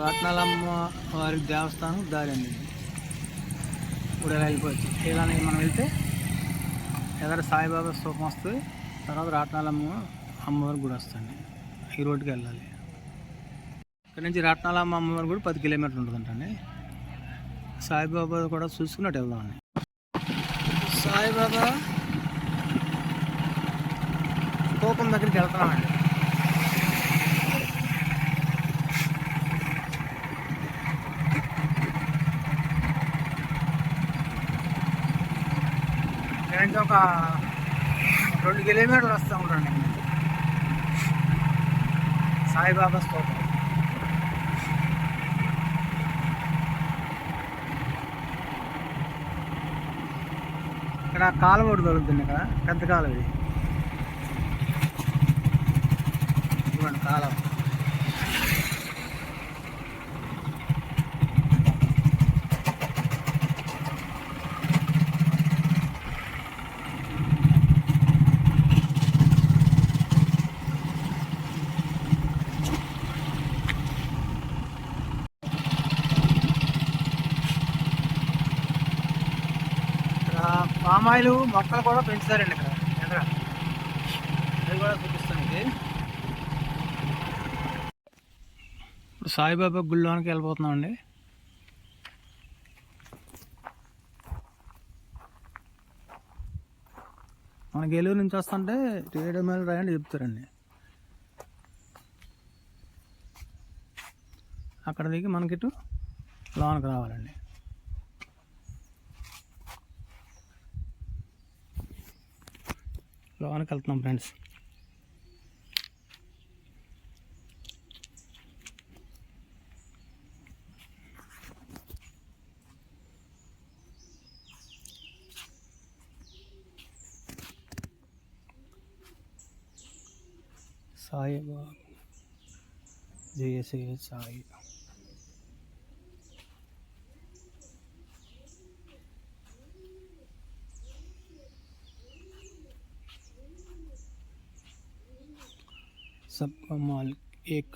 రత్నాలమ్మ వారి దేవస్థానం దారి అండి ఇప్పుడు ఇలా వెళ్ళిపోవచ్చు ఇలానే మనం వెళ్తే ఎదర సాయిబాబా స్థూపం వస్తుంది తర్వాత రాట్నాలమ్మ అమ్మవారి గుడి వస్తుంది. ఈ రోడ్డుకి వెళ్ళాలి. ఇక్కడ నుంచి రాట్నాలమ్మ అమ్మవారి గుడి పది కిలోమీటర్లు ఉంటుందంటండి. సాయిబాబా కూడా చూసుకున్నట్టు వెళ్దామండి సాయిబాబా కోపం దగ్గరికి వెళ్తున్నామండి. ఇక్కడ ఒక రెండు కిలోమీటర్లు వస్తూ ఉంటాండి సాయిబాబా స్తోత్రం. ఇక్కడ కాలువ ఒకటి దొరుకుతుంది ఇక్కడ పెద్ద కాలువ ఇది. ఇవ్వండి కాలువ ఇక్కడ పామాయిల్ మొక్కలు కూడా పెంచుతారండి ఇక్కడ. అది కూడా చూపిస్తాను ఇది. ఇప్పుడు సాయిబాబా గుళ్ళోనికి వెళ్ళిపోతున్నామండి మన ఏలూరు నుంచి వస్తుంటే రేడియో మేలు రాయండి చెప్తారండి. అక్కడ దిగి మనకిటు లోనికి రావాలండి. లోనికి వెళ్తున్నాం ఫ్రెండ్స్. సాయి బాబా. జయ జయ సాయి. सबका मालिक एक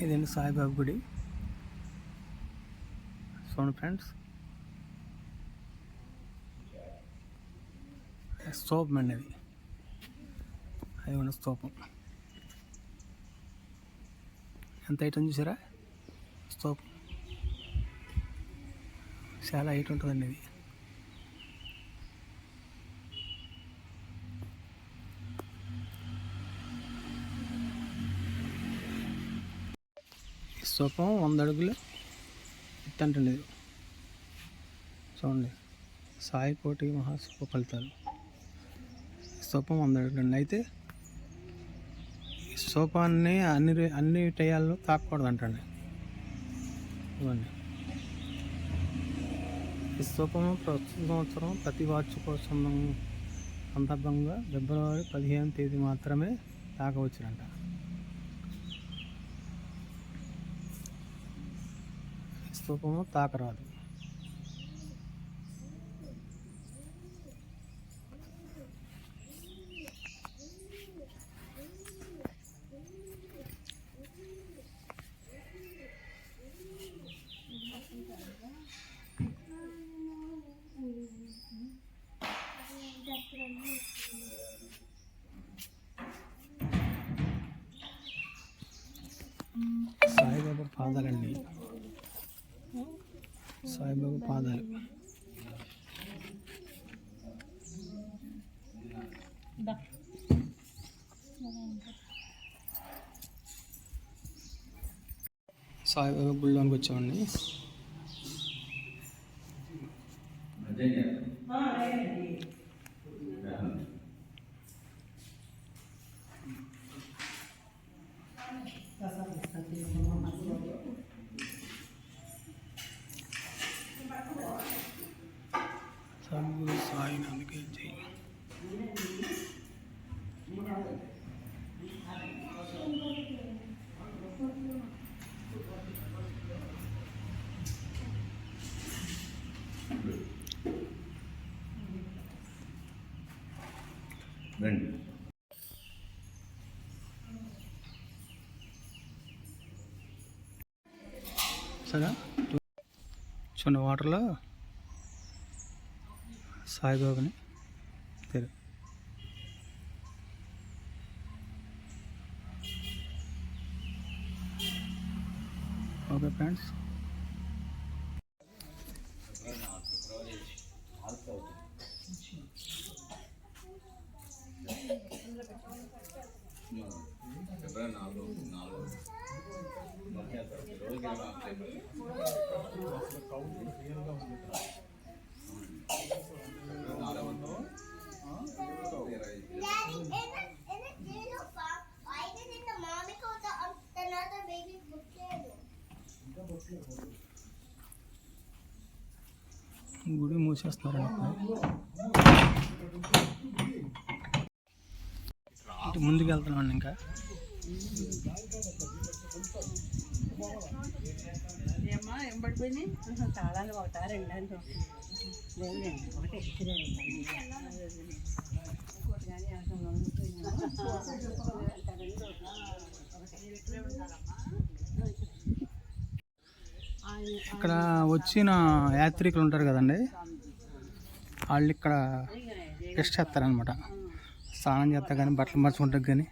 ఇదండి సాయిబాబా గుడి చూడండి ఫ్రెండ్స్ స్తూపం అండి అది అది ఉన్న స్తూపం ఎంత ఐటమ్ చూసారా స్తూపం చాలా హైట్ ఉంటుందండి ఇది. ఈ వంద అడుగులు ఎత్తంటండి చూడండి. సాయి కోటి మహాశివ ఫలితాలు. ఈ స్తూపం వంద అడుగులండి. అయితే ఈ అన్ని రే- అన్ని టయాల్లో తాకూడదు అంటండి ఇవ్వండి. ఈ ప్రస్తుత సంవత్సరం ప్రతి వార్షికోత్సవం సందర్భంగా ఫిబ్రవరి పదిహేను తేదీ మాత్రమే తాగవచ్చునంట ఈ తాకరాదు సాయిబాబా గుళ్ళోనికి వచ్చామండి సద్గురు సాయినాథ్కి జై రండి సరే. చిన్న వాటర్లో సాయిబాబాని తెరు ఓకే ఫ్రెండ్స్. మూసేస్తున్నారండి. ఇటు ముందుకు వెళ్తున్నామండి ఇంకా. తాళాలు ఒకటా రెండా ఒకటే ఇక్కడ వచ్చిన యాత్రికులు ఉంటారు కదండి. వాళ్ళు ఇక్కడ రెస్ట్ చేస్తారనమాట స్నానం చేస్తా కానీ బట్టలు మర్చుకుంటారు కానీ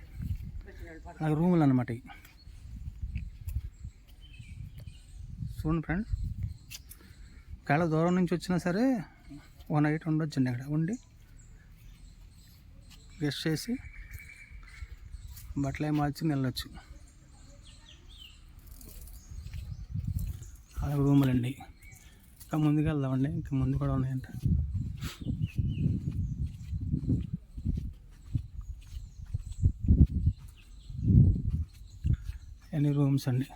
నాకు రూములు అనమాట ఇవి చూడండి ఫ్రెండ్స్. ఒకవేళ దూరం నుంచి వచ్చినా సరే వన్ నైట్ ఉండొచ్చండి అక్కడ. ఉండి రెస్ట్ చేసి బట్టలే మార్చి వెళ్ళొచ్చు. అలా రూములు అండి ఇంకా ముందుకు వెళ్దామండి. ఇంకా ముందు కూడా ఉన్నాయంట. ఎన్ని రూమ్స్ అండి?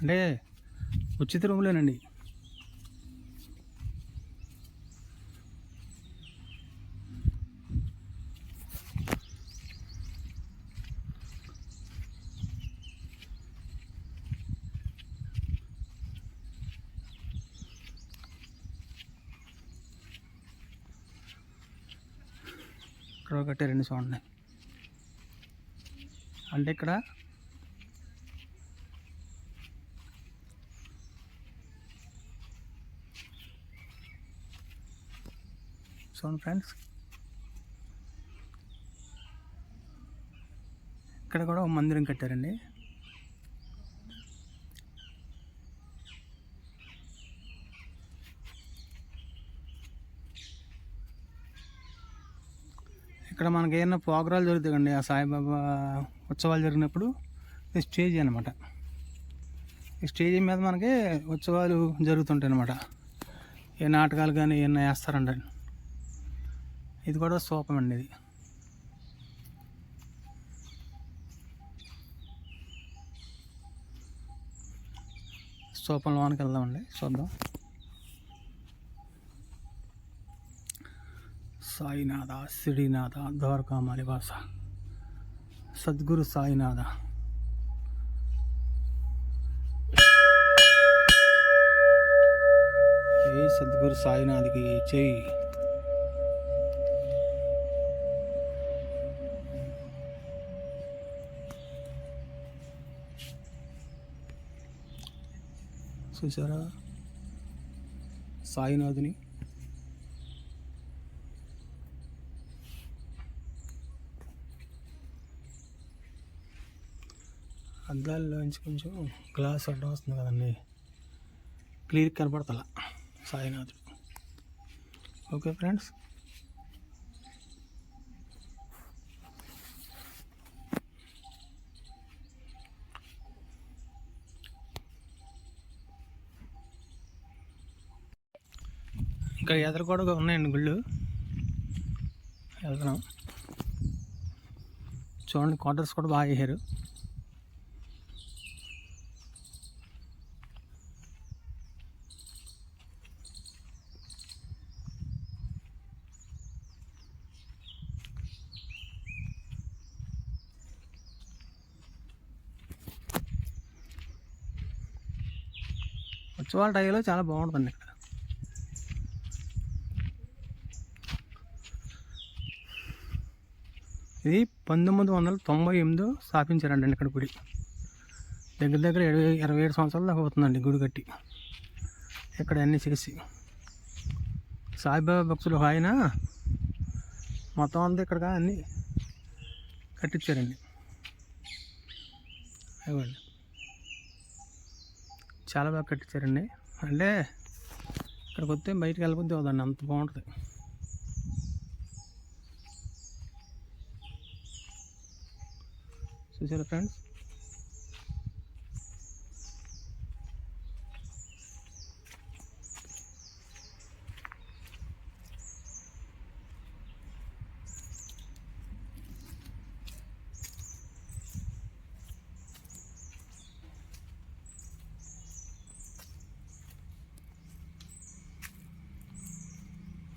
అంటే ఉచిత రూమ్లేనండి. ఇక్కడ ఒకటి రెండు చూడండి అంటే ఇక్కడ చూడండి ఫ్రెండ్స్. ఇక్కడ కూడా ఒక మందిరం కట్టారండి. ఇక్కడ మనకి ఏమైనా ప్రోగ్రాలు జరుగుతాయండి? ఆ సాయిబాబా ఉత్సవాలు జరిగినప్పుడు ఇది స్టేజ్ అనమాట ఈ స్టేజ్ మీద మనకి ఉత్సవాలు జరుగుతుంటాయి అనమాట ఏ నాటకాలు కానీ ఏమైనా వేస్తారంట. ఇది కూడా సోపం అండి ఇది. సోపం లోనికి వెళ్దామండి చూద్దాం. సాయినాథ సిడినాథ ద్వారకామాలి వాస సద్గురు సాయినాథ. ఏ సద్గురు సాయినాథ్కి చేయి. చూసారా సాయినాథుని అద్దాల్లోంచి కొంచెం గ్లాస్ అడ్డం వస్తుంది కదండి. క్లియర్ కనపడతలా సాయినాథుడు. Okay friends. ఇంకా ఎదురు కూడా ఉన్నాయండి గుళ్ళు? వెళ్తున్నాం. చూడండి క్వార్టర్స్ కూడా బాగా వేసారు ఉత్సవాల టైలో చాలా బాగుంటుంది ఇక్కడ. ఇది పంతొమ్మిది వందల తొంభై ఎనిమిదో స్థాపించారండి ఇక్కడ గుడి. దగ్గర దగ్గర ఇరవై ఇరవై ఏడు సంవత్సరాల దాకా అవుతుందండి గుడి కట్టి. ఇక్కడ అన్నీ చేసి. సాయిబాబా భక్తులు ఆయన మొత్తం అంతా ఇక్కడ అన్నీ కట్టించారండి. అవ్వండి చాలా బాగా కట్టించారండి. అంటే ఇక్కడికి వస్తే బయటకు వెళ్ళిపోతే అవుదండి అంత బాగుంటుంది. చూసారా ఫ్రెండ్స్?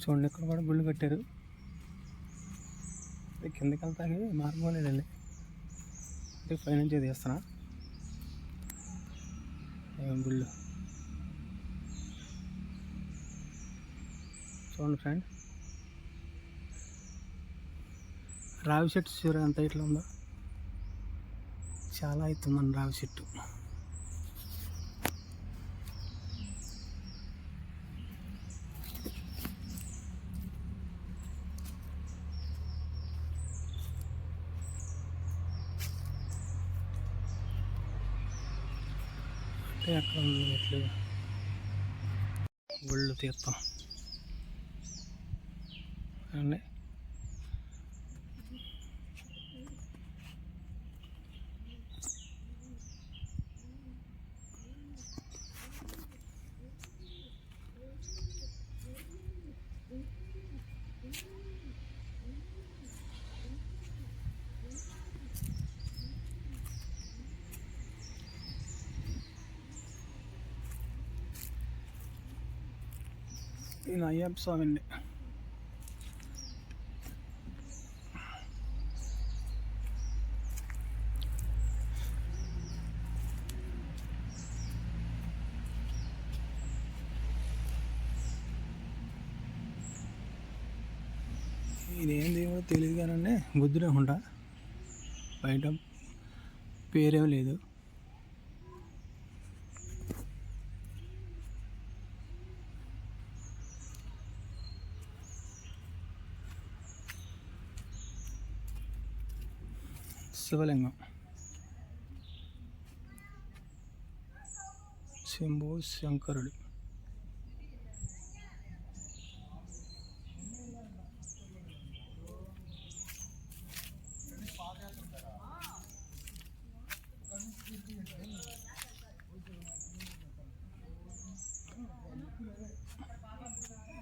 చూడండి ఇక్కడ కూడా గుళ్ళు కట్టారు. కిందకి వెళ్తాకి మార్గం అంటే పై నుంచి తీస్తున్నా గుళ్ళు చూడండి ఫ్రెండ్ రావి చెట్టు చూడ ఎంత ఇట్లా ఉందో. చాలా అవుతుందండి రావి చెట్టు అంటే అక్కడ ఉంది ఎట్లు తీర్థం అండి ఇది అయ్యప్ప స్వామి అండి ఇదేం దేవుడో తెలియదు కానండి బుద్ధుడే ఉంటా. బయట పేరేం లేదు. శివలింగం. శంభు శంకరుడు.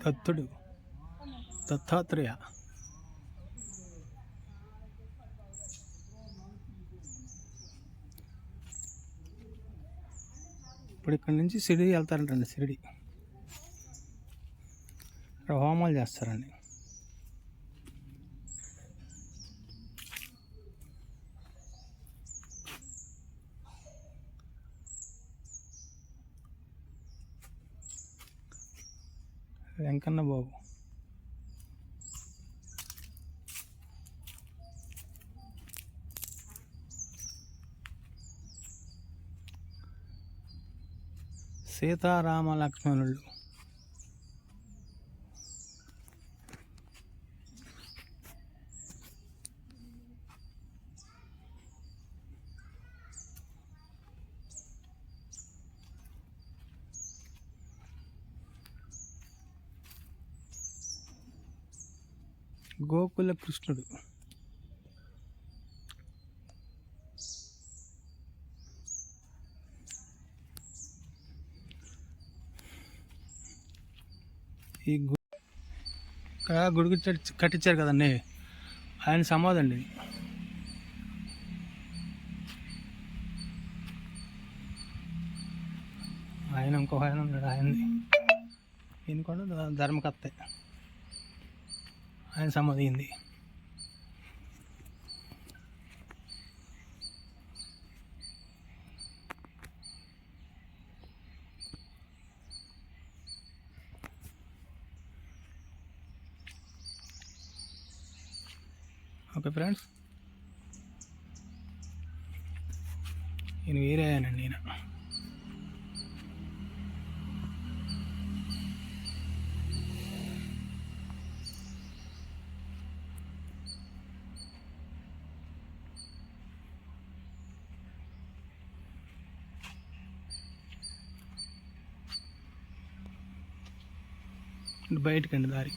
దత్తుడు. దత్తాత్రేయ. ఇప్పుడు ఇక్కడ నుంచి సిరిడి వెళ్తారంటండి సిరిడి ఇక్కడ హోమాలు చేస్తారండి. వెంకన్న బాబు సీతారామ లక్ష్మణులు గోకుల కృష్ణుడు ఈ ఇక్కడ గుడికి కట్టించారు కదండి. ఆయన సమాధి అండి ఆయన ఇంకో ఆయన ఉన్నాడు ఆయన్ని ఈయన కూడా ధ- ఆయన సమాధి అయింది ఫ్రెండ్స్? నేను వేరే అయ్యానండి నేను. బయటకండి దారి.